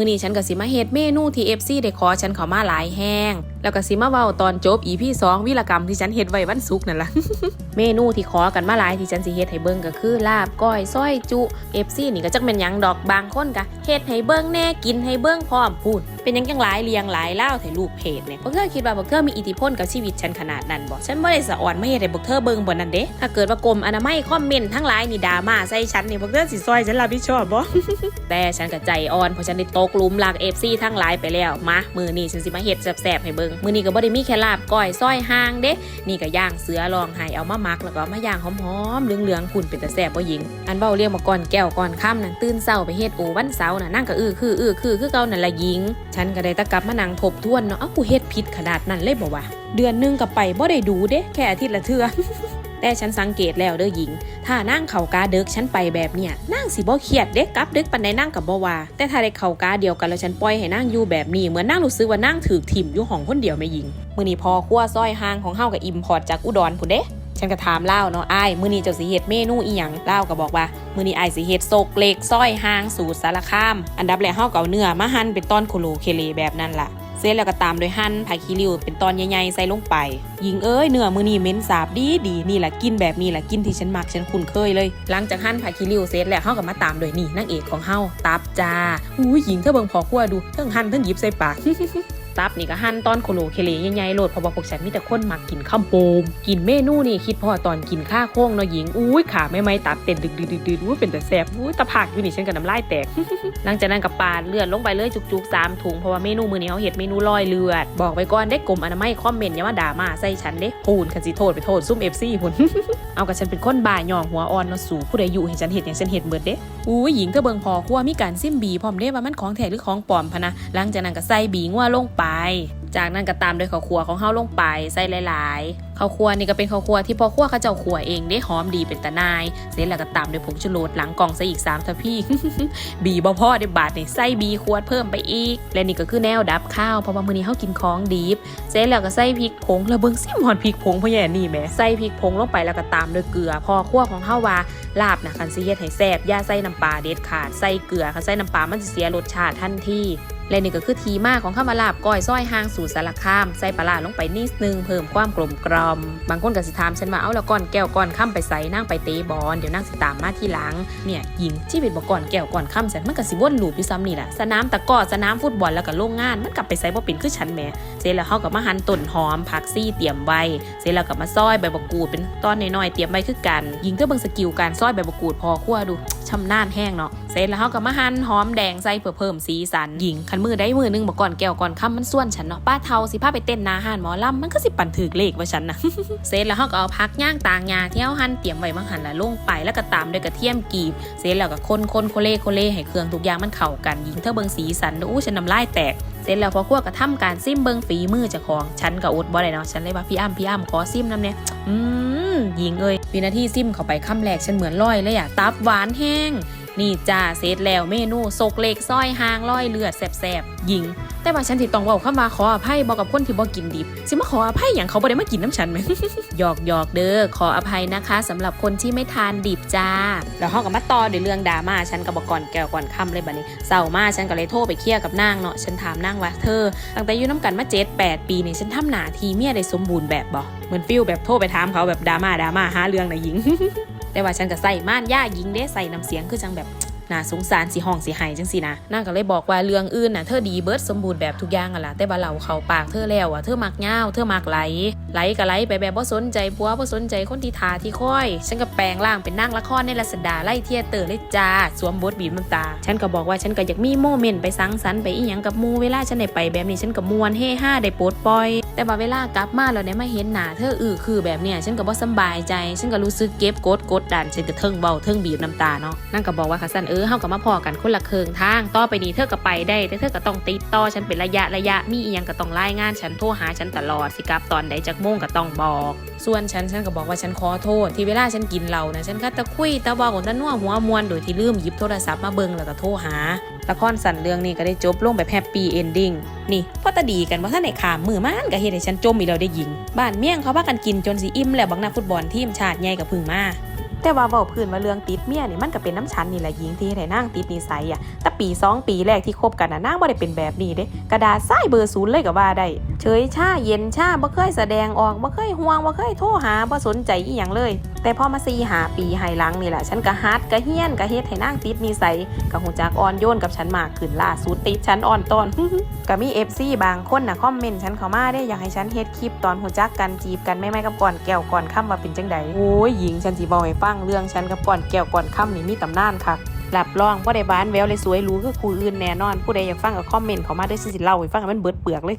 มื้อนี้ฉันก็สิมาเฮ็ดเมนูที่ FC ได้ขอฉันเข้ามาหลายแห้ง แล้วก็สิมาเว้าตอนจบ EP 2วิรกรรมที่ฉันเฮ็ดไว้วันศุกร์นั่นล่ะ เมนูที่ขอกันมาหลายที่ฉันสิเฮ็ดให้เบิ่งก็คือลาบก้อยส้อยจุ FC นี่ก็จักแม่นหยังดอกบางคนก็เฮ็ดให้เบิ่งแน่กินให้เบิ่งพร้อมพูดเป็นยังจังหลายเรียงหลายเล่าถ่ายรูปเพจเนี่ยพวกเธอคิดว่าพวกเธอมีอิทธิพลกับชีวิตฉันขนาดนั้นบ่ฉันบ่ได้สะอ่อนไม่เฮ็ดให้พวกเธอเบิ่งบ่นั่นเด้ถ้าเกิดว่ากรมอนามัยคอมเมนต์ทั้งหลายนี่ด่าม่าใส่ฉันนี่พวกเธอสิซอยฉันรับผิดชอบบ่แต่ฉันก็ใจอ่อนเพราะฉันได้ตกลุมรัก FC ทั้งหลายไปแล้วมามือนี้ฉันสิมาเฮ็ดแซ่บๆให้เบิ่งมือนี้ก็บ่ได้มีแค่ลาบก้อยซอยห่างเด้นี่ก็ย่างเสือลองให้เอามามักแล้วก็มาย่างหอมๆเหลืองๆพุ่นเป็นตาแซ่บบ่หญิงอันเว้าเรียกมาก่อนแก้วก่อนค่ำนั่นตื่นเช้าไปเฮ็ดโอวันเสาร์น่ะนั่งก็อื้อคืออื้อคือคือเก่านั่นละหญิงฉันก็ได้ตะกลับมานั่งทบทวนเนาะอ้ากูเฮ็ดผิดขนาดนั้นเลยบ่วะเดือนหนึงก็ไปบ่ได้ดูเด้แค่อาทิตย์ละเทื่อแต่ฉันสังเกตแล้วเด้อหญิง ถ้านั่งเข่ากาเดึกฉันไปแบบเนี้ยนั่งสิบ่เครียดเด็กกับเดึกปันใดนั่งกับบ่ว่าแต่ถ้าได้เข่ากาเดียวกันแล้วฉันปล่อยให้นั่งอยู่แบบนี้เหมือนนั่งรู้สึกว่านั่งถือถิ่มอยู่ห้องคนเดียวไม่หญิง มื้อนี้พอครัวซอยห่างของเฮากับอิมพอร์ตจากอุดรพุ่นเด้ ฉันก็ถามเล่าเนาะไอ้มื้อนี้เจ้าสิเฮ็ดเมนูอีหยังเล่าก็บอกว่ามื้อนี้อ้สิเฮ็ดโซกเล็กซอยหางสูตรสารคาม อันดับแรกเฮาก็เอาเนื้อมาหั่นเป็นตอนโคโลเคเลแบบนั้นล่ะเสร็จแล้วก็ตามด้วยหั่นผักขี้ริ้วเป็นตอนใหญ่ๆใส่ลงไปยิงเอ้ยเนื้อมือนี้เหม็นสาบดีดีนี่แหละกินแบบนี้แหละกินที่ฉันมักฉันคุ้นเคยเลย หลังจากหั่นผักขี้ริ้วเสร็จแล้วเฮาก็มาตามด้วยนี่นางเอกของเฮาตับจ้าอุ้ยหญิงเธอเบิ่งพอครัวดูเทั้งหั่นเทั้งหยิบใส่ปาก ตับนี่ก็หั่นตอนโคโลเคเลใหญ่ๆโลดเพราะว่าพวกฉันมีแต่คนมักกินข้าวโปมกินเมนูนี่คิดพอตอนกินข้าโค้งเนาะหญิงอุ้ยขาไม่ไม่ตับเต้นดึกดึกดึกดึกอุ้ยเป็นแต่แสบอุ้ยตะผักอยู่นี่ฉันก็น้ำลายแตก หลังจากนั้นกับปาดเลือดลงไปเลยจุกๆสามถุงเพราะว่าเมนูมือนี้เขาเห็ดเมนูลอยเลือด บอกไปก่อนได้กลมอนามัยคอมเมนต์อย่ามาด่ามาใส่ฉันเด้พูนคันสิโทษไปโทษซุ่มเอฟซีพุ่นเอากับฉันเป็นคนบ่าย่องหัวอ่อนเนาะสู่ผู้ใดอยู่ให้ฉันเห็ดอย่างฉันเห็ดเบิดเด้อุ้ยหญิงก็เบิ่งพอคั่วมีการซิมบีพร้อมเด้ว่ามันของแท้หรือของปลอมพะนะหลังจากนั้นก็ใส่บีงัวลงไป จากนั้นก็ตามด้วยข้าวคั่วของเฮาลงไปใส่หลายๆข้าวคั่วนี่ก็เป็นข้าวคั่วที่พ่อคั่วเขาเจ้าคั่วเองได้หอมดีเป็นตะนาย เสร็จแล้วก็ตามด้วยผงชูรสหลังกล่องใส่อีก3ทัพพี่ บีบ่พอได้บาทนี่ใส่บีขวดเพิ่มไปอีก และนี่ก็คือแนวดับข้าวเพราะว่ามื้อนี้เฮากินของดิบเสร็จแล้วก็ใส่พริกผงแล้วเบิ่งซิมฮอนพริกผงพ่อแย่นี่แหมใส่พริกผงลงไปแล้วก็ตามด้วยเกลือ พอคั่วของเฮาว่าลาบนะคันสิเฮ็ดให้แซ่บอย่าใส่น้ำปลาเด็ดขาดใส่เกลือคันใส่น้ำปลามันสิเสียรสชาติทันที และนี่ก็คือทีมาของข้าวมาลาบก้อยซ้อยหางสูตรสารคาม ใส่ปลาร้าลงไปนิดนึงเพิ่มความกลมกล่อม บางคนก็สิถามฉันว่าเอาแล้วก้อนแก้วก้อนค่ำไปใส่นั่งไปเตะบอลเดี๋ยวนั่งสิตามมาที่หลังเนี่ยยิงชีวิตบอกก่อนแก้วก่อนค่ำฉันมันก็สิวนลูปอยู่ซ้ำนี่แหละสนามตะก้อสนามฟุตบอลแล้วก็โรงงานมันกลับไปใส่บ่เป็นคือฉันแหมเสร็จแล้วเขาก็มาหั่นต้นหอมผักซี่เตรียมไว้เสร็จแล้วก็มาซอยใบมะกรูดเป็นตอนน้อยๆเตรียมไว้คือกัน ยิงเธอเบิ่งสกิลการซอยใบมะกรูดพอคั่วดูชำนาญแห้งเนาะเสร็จแล้วเขาก็มาหั่นหอมแดงใส่เพื่อเพิ่มสีสันหญิงคันมือได้มือนึงบอกก่อนแก้วก่อนค่ำมันส่วนฉันเนาะป้าเทาสิพาไปเต้นนาหานหมอลำมันก็สิปั่นถือเลขว่าฉันนะเสร็จแล้วเขาก็เอาพักย่างต่างยาเที่เขาหั่นเตรียมไว้บางหันละลงไปแล้วก็ตามด้วยกระเทียมกรีบ เสร็จแล้วก็คนคนโคเล่โคเล่ให้เครื่องทุกอย่างมันเข้ากันหญิงเธอเบิงสีสันเด้ออู้ฉันน้ำลายแตกเสร็จแล้วพอคั่วก็ทำการซิมเบิงฝีมือเจ้าของฉันก็อดบ่ได้เนาะฉันเลยว่าพี่อ้ำพี่อ้ำขอซิมน้ำเนี่ยอืมยิงเอ้ยวินาทีซิมเข้าไปคำแรกฉันเหมือนร้อยเลยอะตับหวานแห้ง นี่จ้าเสร็จแล้วเมนูสกเล็กซอยหางร้อยเลือดแสบๆยิง แต่ว่าฉันที่ต้องเว่าเข้ามาขออภัยบอกกับคนที่บ่กินดิบ สิมาขออภัยอย่างเขาบ่ได้มากินน้ำฉันไหมหยอกหยอกเด้อขออภัยนะคะสำหรับคนที่ไม่ทานดิบจ้า แล้วเฮาก็มาต่อด้วยเรื่องดราม่าฉันก็บบอกก่อนแก้วก่อนค่ำเลยบัดนี้เศร้ามาฉันก็เลยโทรไปเคลียร์กับนางเนาะฉันถามนางว่าเธอตั้งแต่อยู่น้ำกันมาเจ็ดแปดปีนี่ฉันทำหนาทีเมียได้สมบูรณ์แบบบ่เหมือนฟิลแบบโทรไปถามเขาแบบดราม่าดราม่าหาเรื่องนะหญิง แต่ว่าฉันก็ใส่ม่านย่าหญิงเด้ใส่น้ำเสียงคือจังแบบ น่าสงสารสิห้องสิหายจังสินะนางก็เลยบอกว่าเรื่องอื่นน่ะเธอดีเบิร์ดสมบูรณ์แบบทุกอย่างอะล่ะแต่ว่าเราเข้าปากเธอแล้วอะเธอมักเงาเธอมักไหลไหลก็ไหลไปแบบบ่สนใจผัวบ่สนใจคนที่ทาที่ค่อย ฉันก็แปลงร่างเป็นนางละครในลัสดาไล่เทียเตอร์เลยจ้าสวมบทบีบน้ำตา ฉันก็บอกว่าฉันก็อยากมีโมเมนต์ไปสังสรรค์ไปอีหยังกับมูเวลาฉันได้ไปแบบนี้ฉันก็มวนเฮฮาได้โปลดปล่อย แต่ว่าเวลากลับมาแล้วได้มาเห็นหน้าเธออือคือแบบเนี้ยฉันก็บ่สบายใจ ฉันก็รู้สึกเก็บกดกดดันฉันก็เทิงเบาเทิงบีบน้ำตาเนาะนั่นก็บอกว่าค่ะสันเออเฮาก็มาพอกันคนละเคืองทาง ต่อไปนี้เธอก็ไปได้ แต่เธอก็ต้องติดต่อฉันเป็นระยะระยะมีอีหยังก็ต้องรายงานฉันโทรหาฉันตลอดสิกับตอนใดจักโมงก็ต้องบอก ส่วนฉันฉันก็บอกว่าฉันขอโทษ ที่เวลาฉันกินเหล้านะฉันก็ตะคุยตะเว้าตะนัวหัวมวนโดยที่ลืมหยิบโทรศัพท์มาเบิ่งแล้วก็โทรหาละครสั่นเรื่องนี้ก็ได้จบลงแบบแฮปปี้เอนดิ้งนี่พ่อตาดีกันว่าท่านในขามมือมันก็เฮ็ดให้ฉันจมอีกแล้วได้ยิง บ้านเมี่ยงเขาพากันกินจนสิอิ่มแล้วบังนักฟุตบอลทีมชาติใหญ่กับพึ่งมา แต่ว่าเว้าพื้นว่าเรื่องติดเมียนี่มันก็เป็นน้ำฉันนี่แหละหญิงที่ให้นางติดนิสัยอะแต่ปีสองปีแรกที่คบกันน่ะนางบ่ได้เป็นแบบนี้เด้กระดาษทรายเบอร์ศูนย์เลยก็ว่าได้เฉยชาเย็นชาบ่เคยแสดงออกบ่เคยห่วงบ่เคยโทรหาบ่สนใจอีหยังเลย แต่พอมาซีหาปีให้หลังนี่แหละฉันก็ฮัดก็เฮี้ยนก็เฮ็ดให้นางติดนิสัยก็หูจักอ่อนโยนกับฉันมากขึ้นล่าสุดติดฉันอ่อนตอนก็มี FC บางคนน่ะคอมเมนต์ฉันเข้ามาได้อยากให้ฉันเฮ็ดคลิปตอนหูจักกันจีบกันไม่ไม่กับก่อนแก้วก่อนค่ำว่าเป็นจังใดโอ้ยหญิงฉันสิบอกให้ฟังเรื่องฉันกับก่อนแก้วก่อนค่ำนี่มีตำนานค่ะรับรองบ่ได้บ้านแววเลยสวยรู้คือคู่อื่นแน่นอน ผู้ใดอยากฟังก็คอมเมนต์เข้ามาได้อฉันสิเล่าให้ฟังให้มันเบิดเปลือกเลย